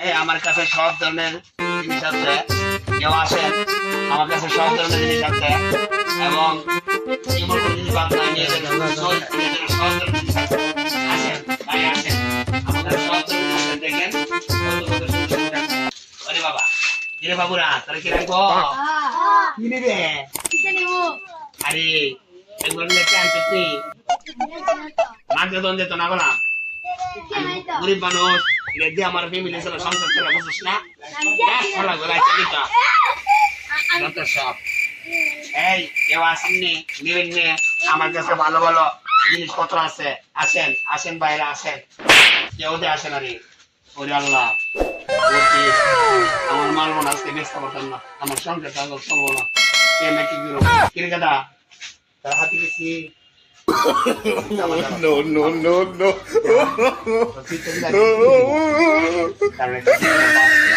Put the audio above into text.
এই আমার কাছে সব ধরনের জিনিস আছে কেউ আসেন আমার কাছে সব ধরনের জিনিস আছে এবং এমন জিনিস বাদ নাই মেয়েদের সব- ধরনের জিনিস আছে। আসেন, ভাই আসেন। আমার কাছে সব ধরনের জিনিস দেখেন। কত কত সুন্দর সুন্দর। ওরে বাবা, কিরে বাবুরা, তোরা কি রাখব? কি নিবে? আরে, এগুলো নিয়ে কেন তুই? মাঝে দ্বন্দ্বে তো না বললাম গরিব মানুষ রেডি আমার ফ্যামিলি ছিল সংসার ছিল বুঝছিস না? ভালো করে আছে নিতা যত সব। এই কেউ আসেননি নিবেন নে। আমার কাছে ভালো ভালো জিনিসপত্র আছে। আসেন আসেন বাইরে আসেন। কেউ দিয়ে আসেন আরে ওরে আল্লাহ। আমার মাল মনে আজকে ব্যস্ত করতাম না। আমার সংসার তাহলে চলবো না। কে নাকি গেল কিরে গাদা তার হাতে গেছি। no, no, no, no.